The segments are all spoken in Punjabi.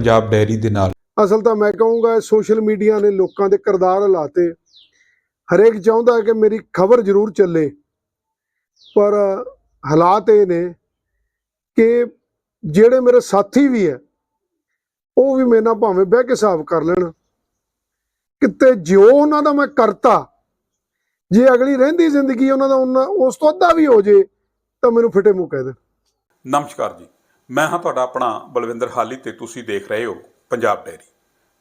ਪੰਜਾਬ ਡੈਰੀ ਦੇ ਨਾਲ। ਅਸਲ ਤਾਂ ਮੈਂ ਕਹੂੰਗਾ ਸੋਸ਼ਲ ਮੀਡੀਆ ਨੇ ਲੋਕਾਂ ਦੇ ਕਿਰਦਾਰ ਹਲਾਤੇ ਹਰੇਕ ਚਾਹੁੰਦਾ ਹੈ ਕਿ ਮੇਰੀ ਖਬਰ ਜ਼ਰੂਰ ਚੱਲੇ। ਪਰ ਹਾਲਾਤ ਇਹ ਨੇ ਕਿ ਜਿਹੜੇ ਮੇਰੇ ਸਾਥੀ ਵੀ ਹੈ ਉਹ ਵੀ ਮੇਰੇ ਨਾਲ ਭਾਵੇਂ ਬਹਿ ਕੇ ਹਿਸਾਬ ਕਰ ਲੈਣ। ਕਿਤੇ ਜਿਉ ਉਹਨਾਂ ਦਾ ਮੈਂ ਕਰਤਾ ਜੇ ਅਗਲੀ ਰਹਿੰਦੀ ਜ਼ਿੰਦਗੀ ਉਹਨਾਂ ਦਾ ਉਹਨਾਂ ਉਸ ਤੋਂ ਅੱਧਾ ਵੀ ਹੋ ਜੇ ਤਾਂ ਮੈਨੂੰ ਫਿੱਟੇ ਮੂੰਹ ਕਹਿ ਦੇਣ। ਨਮਸਕਾਰ ਜੀ। ਮੈਂ ਹਾਂ ਤੁਹਾਡਾ ਆਪਣਾ ਬਲਵਿੰਦਰ ਹਾਲੀ ਤੇ ਤੁਸੀਂ ਦੇਖ ਰਹੇ ਹੋ ਪੰਜਾਬ ਡੈਰੀ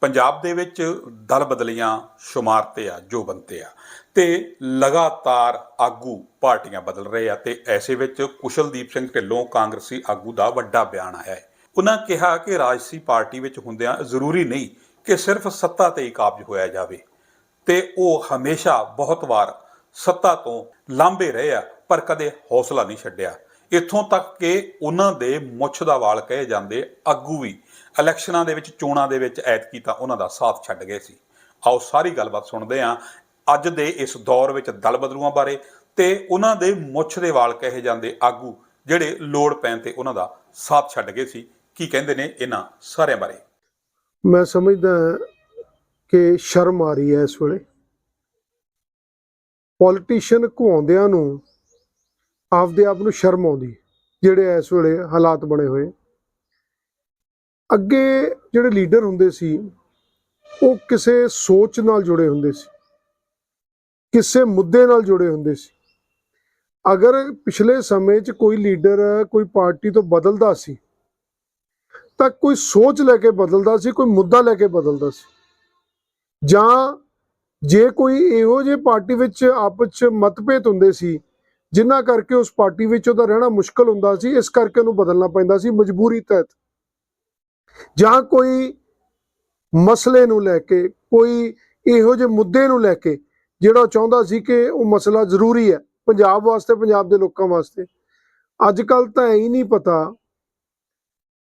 ਪੰਜਾਬ ਦੇ ਵਿੱਚ ਦਲ ਬਦਲੀਆਂ ਸ਼ੁਮਾਰ ਤੇ ਆ, ਜੋ ਬੰਤੇ ਆ। ਤੇ ਲਗਾਤਾਰ ਆਗੂ ਪਾਰਟੀਆਂ ਬਦਲ ਰਹੇ ਆ ਤੇ ਐਸੇ ਵਿੱਚ ਕੁਸ਼ਲਦੀਪ ਸਿੰਘ ਢਿੱਲੋਂ ਕਾਂਗਰਸੀ ਆਗੂ ਦਾ ਵੱਡਾ ਬਿਆਨ ਆਇਆ ਹੈ। ਉਹਨਾਂ ਕਿਹਾ ਕਿ ਰਾਜਸੀ ਪਾਰਟੀ ਵਿੱਚ ਹੁੰਦਿਆਂ ਜ਼ਰੂਰੀ ਨਹੀਂ ਕਿ ਸਿਰਫ ਸੱਤਾ ਤੇ ਹੀ ਕਾਬਜ ਹੋਇਆ ਜਾਵੇ। ਤੇ ਉਹ ਹਮੇਸ਼ਾ ਬਹੁਤ ਵਾਰ ਸੱਤਾ ਤੋਂ ਲਾਂਭੇ ਰਹੇ ਆ, ਪਰ ਕਦੇ ਹੌਸਲਾ ਨਹੀਂ ਛੱਡਿਆ। ਇੱਥੋਂ ਤੱਕ ਕਿ ਉਹਨਾਂ ਦੇ ਮੁੱਛ ਦਾ ਵਾਲ ਕਹੇ ਜਾਂਦੇ ਆਗੂ ਵੀ। ਇਲੈਕਸ਼ਨਾਂ ਦੇ ਵਿੱਚ, ਚੋਣਾਂ ਦੇ ਵਿੱਚ ਐਤਕੀ ਤਾਂ ਉਹਨਾਂ ਦਾ ਸਾਥ ਛੱਡ ਗਏ ਸੀ। ਆਓ ਸਾਰੀ ਗੱਲਬਾਤ ਸੁਣਦੇ ਹਾਂ ਅੱਜ ਦੇ ਇਸ ਦੌਰ ਵਿੱਚ ਦਲ ਬਦਲੂਆਂ ਬਾਰੇ ਤੇ ਉਹਨਾਂ ਦੇ ਮੁੱਛ ਦੇ ਵਾਲ ਕਹੇ ਜਾਂਦੇ ਆਗੂ ਜਿਹੜੇ ਲੋੜ ਪੈਣ ਤੇ ਉਹਨਾਂ ਦਾ ਸਾਥ ਛੱਡ ਗਏ ਸੀ। ਕੀ ਕਹਿੰਦੇ ਨੇ ਇਹਨਾਂ ਸਾਰਿਆਂ ਬਾਰੇ? ਮੈਂ ਸਮਝਦਾ ਕਿ ਸ਼ਰਮ ਆ ਰਹੀ ਹੈ ਇਸ ਵੇਲੇ। ਪੋਲੀਟੀਸ਼ੀਅਨ ਘੁਆਉਂਦਿਆਂ ਨੂੰ ਆਪਦੇ ਆਪ ਨੂੰ ਸ਼ਰਮ ਆਉਂਦੀ, ਜਿਹੜੇ ਇਸ ਵੇਲੇ ਹਾਲਾਤ ਬਣੇ ਹੋਏ। ਅੱਗੇ ਜਿਹੜੇ ਲੀਡਰ ਹੁੰਦੇ ਸੀ, ਉਹ ਕਿਸੇ ਸੋਚ ਨਾਲ ਜੁੜੇ ਹੁੰਦੇ ਸੀ, ਕਿਸੇ ਮੁੱਦੇ ਨਾਲ ਜੁੜੇ ਹੁੰਦੇ ਸੀ। ਅਗਰ ਪਿਛਲੇ ਸਮੇਂ 'ਚ ਕੋਈ ਲੀਡਰ ਕੋਈ ਪਾਰਟੀ ਤੋਂ ਬਦਲਦਾ ਸੀ, ਤਾਂ ਕੋਈ ਸੋਚ ਲੈ ਕੇ ਬਦਲਦਾ ਸੀ, ਕੋਈ ਮੁੱਦਾ ਲੈ ਕੇ ਬਦਲਦਾ ਸੀ। ਜਾਂ ਜੇ ਕੋਈ ਇਹੋ ਜਿਹੇ ਪਾਰਟੀ ਵਿੱਚ ਆਪਸ ਚ ਮਤਭੇਦ ਹੁੰਦੇ ਸੀ ਜਿਨ੍ਹਾਂ ਕਰਕੇ ਉਸ ਪਾਰਟੀ ਵਿੱਚ ਉਹਦਾ ਰਹਿਣਾ ਮੁਸ਼ਕਲ ਹੁੰਦਾ ਸੀ, ਇਸ ਕਰਕੇ ਉਹਨੂੰ ਬਦਲਣਾ ਪੈਂਦਾ ਸੀ ਮਜਬੂਰੀ ਤਹਿਤ। ਜਾਂ ਕੋਈ ਮਸਲੇ ਨੂੰ ਲੈ ਕੇ, ਕੋਈ ਇਹੋ ਜਿਹੇ ਮੁੱਦੇ ਨੂੰ ਲੈ ਕੇ, ਜਿਹੜਾ ਉਹ ਚਾਹੁੰਦਾ ਸੀ ਕਿ ਉਹ ਮਸਲਾ ਜ਼ਰੂਰੀ ਹੈ, ਪੰਜਾਬ ਵਾਸਤੇ, ਪੰਜਾਬ ਦੇ ਲੋਕਾਂ ਵਾਸਤੇ। ਅੱਜ ਕੱਲ ਤਾਂ ਇਹ ਹੀ ਨਹੀਂ ਪਤਾ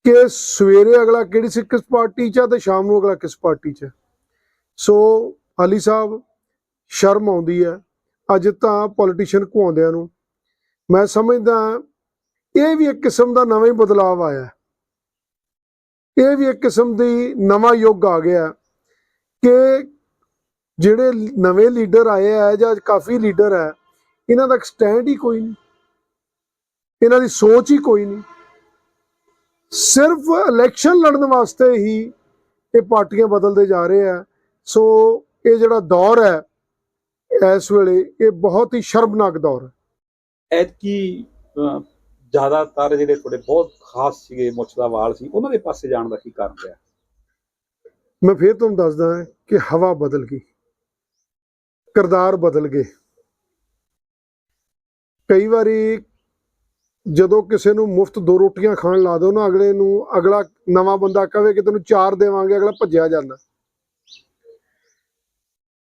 ਕਿ ਸਵੇਰੇ ਅਗਲਾ ਕਿਹੜੀ ਸਿੱਖ ਪਾਰਟੀ 'ਚ ਆ ਤੇ ਸ਼ਾਮ ਨੂੰ ਅਗਲਾ ਕਿਸ ਪਾਰਟੀ 'ਚ ਹੈ। ਸੋ ਅਲੀ ਸਾਹਿਬ, ਸ਼ਰਮ ਆਉਂਦੀ ਹੈ। ਅੱਜ ਤਾਂ ਪੋਲੀਟੀਸ਼ੀਅਨ ਘੁਆਉਂਦਿਆਂ ਨੂੰ। ਮੈਂ ਸਮਝਦਾ ਇਹ ਵੀ ਇੱਕ ਕਿਸਮ ਦਾ ਨਵਾਂ ਹੀ ਬਦਲਾਅ ਆਇਆ। ਇਹ ਵੀ ਇੱਕ ਕਿਸਮ ਦੀ ਨਵਾਂ ਯੁੱਗ ਆ ਗਿਆ ਕਿ ਜਿਹੜੇ ਨਵੇਂ ਲੀਡਰ ਆਏ ਆ ਜਾਂ ਕਾਫੀ ਲੀਡਰ ਹੈ ਇਹਨਾਂ ਦਾ ਸਟੈਂਡ ਹੀ ਕੋਈ ਨਹੀਂ। ਇਹਨਾਂ ਦੀ ਸੋਚ ਹੀ ਕੋਈ ਨਹੀਂ। ਸਿਰਫ ਇਲੈਕਸ਼ਨ ਲੜਨ ਵਾਸਤੇ ਹੀ ਇਹ ਪਾਰਟੀਆਂ ਬਦਲਦੇ ਜਾ ਰਹੇ ਆ। ਸੋ ਇਹ ਜਿਹੜਾ ਦੌਰ ਹੈ ਇਸ ਵੇਲੇ ਇਹ ਬਹੁਤ ਹੀ ਸ਼ਰਮਨਾਕ ਦੌਰ ਹੈ। ਐਤਕੀ ਜ਼ਿਆਦਾਤਰ ਜਿਹੜੇ ਤੁਹਾਡੇ ਬਹੁਤ ਖਾਸ ਸੀਗੇ ਮੁੱਛ ਦਾ ਵਾਲ ਸੀ ਉਹਨਾਂ ਦੇ ਪਾਸੇ ਜਾਣ ਦਾ ਕੀ ਕਾਰਨ ਰਿਹਾ? ਮੈਂ ਫੇਰ ਤੁਹਾਨੂੰ ਦੱਸਦਾ ਕਿ ਹਵਾ ਬਦਲ ਗਈ। ਕਿਰਦਾਰ ਬਦਲ ਗਏ। ਕਈ ਵਾਰੀ ਜਦੋਂ ਕਿਸੇ ਨੂੰ ਮੁਫਤ ਦੋ ਰੋਟੀਆਂ ਖਾਣ ਲਾ ਦੋ ਨਾ ਅਗਲੇ ਨੂੰ ਅਗਲਾ ਨਵਾਂ ਬੰਦਾ ਕਹੇ ਕਿ ਤੈਨੂੰ ਚਾਰ ਦੇਵਾਂਗੇ ਅਗਲਾ ਭੱਜਿਆ ਜਾਂਦਾ।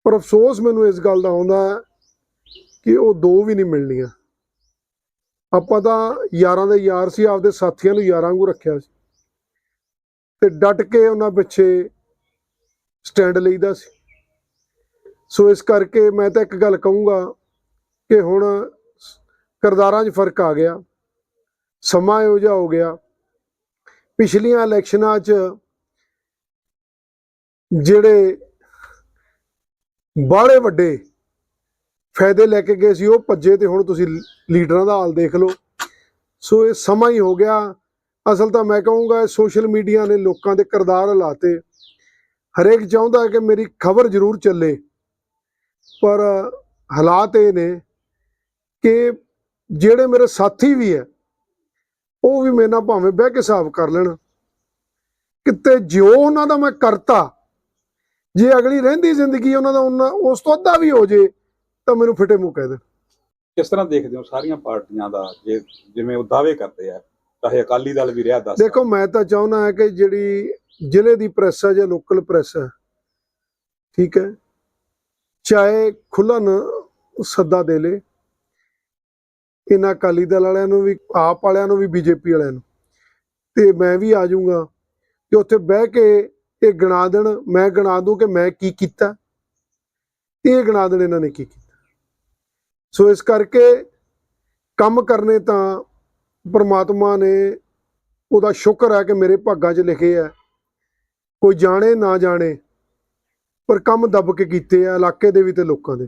ਪਰ ਅਫਸੋਸ ਮੈਨੂੰ ਇਸ ਗੱਲ ਦਾ ਆਉਂਦਾ ਕਿ ਉਹ ਦੋ ਵੀ ਨਹੀਂ ਮਿਲਣੀਆਂ। ਆਪਾਂ ਤਾਂ ਯਾਰਾਂ ਦੇ ਯਾਰ ਸੀ, ਆਪਦੇ ਸਾਥੀਆਂ ਨੂੰ ਯਾਰਾਂ ਵਾਂਗੂ ਰੱਖਿਆ ਸੀ। ਤੇ ਡਟ ਕੇ ਉਹਨਾਂ ਪਿੱਛੇ ਸਟੈਂਡ ਲਈਦਾ ਸੀ। ਸੋ ਇਸ ਕਰਕੇ ਮੈਂ ਤਾਂ ਇੱਕ ਗੱਲ ਕਹੂੰਗਾ ਕਿ ਹੁਣ ਕਿਰਦਾਰਾਂ 'ਚ ਫ਼ਰਕ ਆ ਗਿਆ। ਸਮਾਂ ਇਹੋ ਜਿਹਾ ਹੋ ਗਿਆ। ਪਿਛਲੀਆਂ ਇਲੈਕਸ਼ਨਾਂ 'ਚ ਜਿਹੜੇ ਬਾਹਲੇ ਵੱਡੇ ਫਾਇਦੇ ਲੈ ਕੇ ਗਏ ਸੀ, ਉਹ ਭੱਜੇ ਤੇ ਹੁਣ ਤੁਸੀਂ ਲੀਡਰਾਂ ਦਾ ਹਾਲ ਦੇਖ ਲਓ। ਸੋ ਇਹ ਸਮਾਂ ਹੀ ਹੋ ਗਿਆ। ਅਸਲ ਤਾਂ ਮੈਂ ਕਹੂੰਗਾ ਸੋਸ਼ਲ ਮੀਡੀਆ ਨੇ ਲੋਕਾਂ ਦੇ ਕਿਰਦਾਰ ਹਲਾਤੇ। ਹਰੇਕ ਚਾਹੁੰਦਾ ਹੈ ਕਿ ਮੇਰੀ ਖਬਰ ਜ਼ਰੂਰ ਚੱਲੇ, ਪਰ ਹਾਲਾਤ ਇਹ ਨੇ ਕਿ ਜਿਹੜੇ ਮੇਰੇ ਸਾਥੀ ਵੀ ਹੈ, ਉਹ ਵੀ ਮੇਰੇ ਨਾਲ ਭਾਵੇਂ ਬਹਿ ਕੇ ਹਿਸਾਬ ਕਰ ਲੈਣ। ਕਿਤੇ ਜਿਉ ਉਹਨਾਂ ਦਾ ਮੈਂ ਕਰਤਾ ਜੇ ਅਗਲੀ ਰਹਿੰਦੀ ਜ਼ਿੰਦਗੀ ਉਹਨਾਂ ਦਾ ਉਹਨਾਂ ਉਸ ਤੋਂ ਅੱਧਾ ਵੀ ਹੋ ਜੇ ਤਾਂ ਮੈਨੂੰ ਫਿੱਟੇ ਮੂੰਹ ਕਹਿ ਦੇਣ ਕਿਸ ਤਰ੍ਹਾਂ ਦੇਖਦੇ ਹੋ ਸਾਰੀਆਂ ਪਾਰਟੀਆਂ ਦਾ? ਜੇ ਜਿਵੇਂ ਉਹ ਦਾਅਵੇ ਕਰਦੇ ਆ ਚਾਹੇ ਅਕਾਲੀ ਦਲ ਵੀ ਰਿਹਾ ਦੱਸ ਦੇਖੋ ਮੈਂ ਤਾਂ ਚਾਹੁੰਦਾ ਹਾਂ ਕਿ ਜਿਹੜੀ ਜ਼ਿਲ੍ਹੇ ਦੀ ਪ੍ਰੈਸ ਹੈ ਜਾਂ ਲੋਕਲ ਪ੍ਰੈਸ ਹੈ ਠੀਕ ਹੈ ਚਾਹੇ ਖੁੱਲਾ ਸੱਦਾ ਦੇ ਲੇ ਇਹਨਾਂ ਅਕਾਲੀ ਦਲ ਵਾਲਿਆਂ ਨੂੰ ਵੀ ਆਪ ਵਾਲਿਆਂ ਨੂੰ ਵੀ ਬੀਜੇਪੀ ਵਾਲਿਆਂ ਨੂੰ। ਤੇ ਮੈਂ ਵੀ ਆ ਜਾਊਂਗਾ ਕਿ ਉੱਥੇ ਬਹਿ ਕੇ ਇਹ ਗਿਣਾ ਦੇਣ, ਮੈਂ ਗਿਣਾ ਦੂੰ ਕਿ ਮੈਂ ਕੀ ਕੀਤਾ? ਇਹ ਗਿਣਾ ਦੇਣ ਇਹਨਾਂ ਨੇ ਕੀ ਕੀਤਾ? ਸੋ ਇਸ ਕਰਕੇ ਕੰਮ ਕਰਨੇ ਤਾਂ ਪਰਮਾਤਮਾ ਨੇ ਉਹਦਾ ਸ਼ੁਕਰ ਹੈ ਕਿ ਮੇਰੇ ਭਾਗਾਂ 'ਚ ਲਿਖੇ ਹੈ ਕੋਈ ਜਾਣੇ ਨਾ ਜਾਣੇ, ਪਰ ਕੰਮ ਦੱਬ ਕੇ ਕੀਤੇ ਆ, ਇਲਾਕੇ ਦੇ ਵੀ ਤੇ ਲੋਕਾਂ ਦੇ